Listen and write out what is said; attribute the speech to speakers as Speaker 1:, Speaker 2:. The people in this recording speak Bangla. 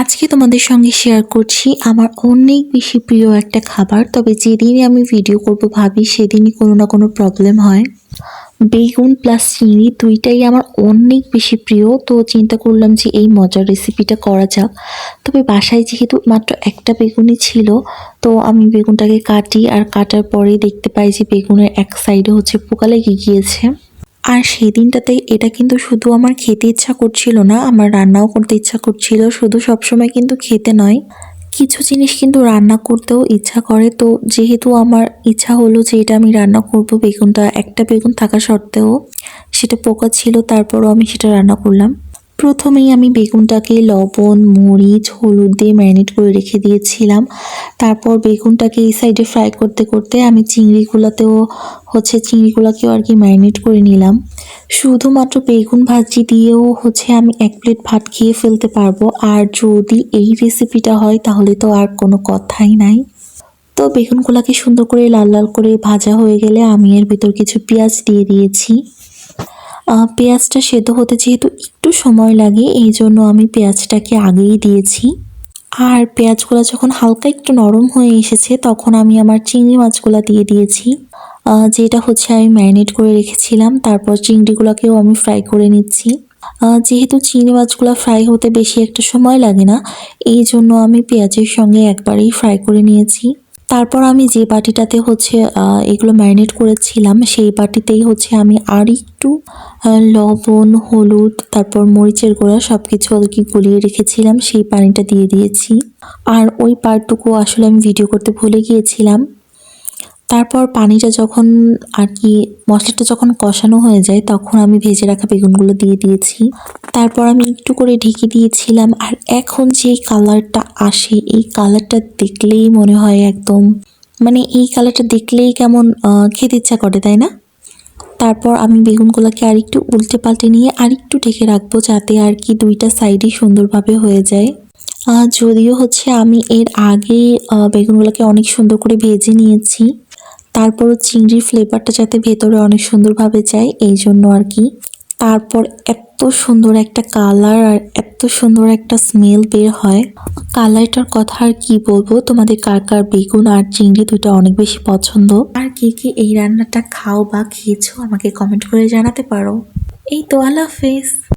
Speaker 1: আজকে তোমাদের সঙ্গে শেয়ার করছি আমার অনেক বেশি প্রিয় একটা খাবার, তবে যেদিনই আমি ভিডিও করব ভাবি সেদিনই কোনো না কোনো প্রবলেম হয়। বেগুন প্লাস চিংড়ি দুইটাই আমার অনেক বেশি প্রিয়, তো চিন্তা করলাম যে এই মজার রেসিপিটা করা যাক। তবে বাসায় যেহেতু মাত্র একটা বেগুনই ছিল, তো আমি বেগুনটাকে কাটি আর কাটার পরেই দেখতে পাই যে বেগুনের এক সাইডে হচ্ছে পোকা লেগে গিয়েছে। আর সেদিনটাতে এটা কিন্তু শুধু আমার খেতে ইচ্ছা করছিল না, আমার রান্নাও করতে ইচ্ছা করছিল, শুধু সবসময় কিন্তু খেতে নয়। কিছু জিনিস কিন্তু রান্না করতেও ইচ্ছা করে, তো যেহেতু আমার ইচ্ছা হলো যে এটা আমি রান্না করব, বেগুনটা, একটা বেগুন থাকা সত্ত্বেও সেটা পোকা ছিল, তারপরও আমি সেটা রান্না করলাম। প্রথমেই আমি বেগুনটাকে লবণ, মরিচ, হলুদ দিয়ে ম্যারিনেট করে রেখে দিয়েছিলাম। তারপর বেগুনটাকে এই সাইডে ফ্রাই করতে করতে আমি চিংড়িগুলোতেও, হচ্ছে চিংড়িগুলোকেও আর কি ম্যারিনেট করে নিলাম। শুধুমাত্র বেগুন ভাজি দিয়েও হচ্ছে আমি এক প্লেট ভাত খেয়ে ফেলতে পারব। আর যদি এই রেসিপিটা হয়, তাহলে তো আর কোনো কথাই নাই। তো বেগুনগুলোকে সুন্দর করে লাল লাল করে ভাজা হয়ে গেলে আমি এর ভিতর কিছু পেঁয়াজ দিয়ে দিয়েছি। পেঁয়াজটা সেদ্ধ হতে যেহেতু একটু সময় লাগে, এই জন্য আমি পেঁয়াজটাকে আগেই দিয়েছি। আর পেঁয়াজগুলো যখন হালকা একটু নরম হয়ে এসেছে, তখন আমি আমার চিংড়ি মাছগুলো দিয়ে দিয়েছি। যেটা হচ্ছে আমি ম্যারিনেট করে রেখেছিলাম, তারপর চিংড়িগুলোকেও আমি ফ্রাই করে নিচ্ছি। যেহেতু চিংড়ি মাছগুলো ফ্রাই হতে বেশি একটা সময় লাগে না, এই জন্য আমি পেঁয়াজের সঙ্গে একবারেই ফ্রাই করে নিয়েছি। তারপর আমি যে বাটিটাতে হচ্ছে এগুলো ম্যারিনেট করেছিলাম, সেই বাটিতেই হচ্ছে আমি আর একটু লবণ, হলুদ, তারপর মরিচের গুঁড়া সব কিছু আর কি গলিয়ে রেখেছিলাম, সেই পানিটা দিয়ে দিয়েছি। আর ওই পার্টটুকু আসলে আমি ভিডিও করতে ভুলে গিয়েছিলাম। তারপর পানিটা যখন আর কি, মশলাটা যখন কষানো হয়ে যায়, তখন আমি ভেজে রাখা বেগুনগুলো দিয়ে দিয়েছি। তারপর আমি একটু করে ঢেকে দিয়েছিলাম আর এখন যে কালারটা আসে, এই কালারটা দেখলেই মনে হয় একদম মানে এই কালারটা দেখলেই কেমন খেতে ইচ্ছা করে, তাই না? তারপর আমি বেগুনগুলোকে আর একটু উল্টে পাল্টে নিয়ে আর একটু ঢেকে রাখব যাতে আর কি দুইটা সাইডই সুন্দরভাবে হয়ে যায়। যদিও হচ্ছে আমি এর আগে বেগুনগুলোকে অনেক সুন্দর করে ভেজে নিয়েছি। তারপরও চিংড়ির ফ্লেভারটা যাতে ভেতরে অনেক সুন্দরভাবে যায়, এই জন্য আর কি। তারপর এত সুন্দর একটা কালার আর এত সুন্দর একটা স্মেল বের হয়। কালারটার কথা আর কি বলব? তোমাদের কার কার বেগুন আর চিংড়ি দুটো অনেক বেশি পছন্দ? আর কে কে এই রান্নাটা খাও বা খেয়েছো আমাকে কমেন্ট করে জানাতে পারো। এই তো, আল্লাহ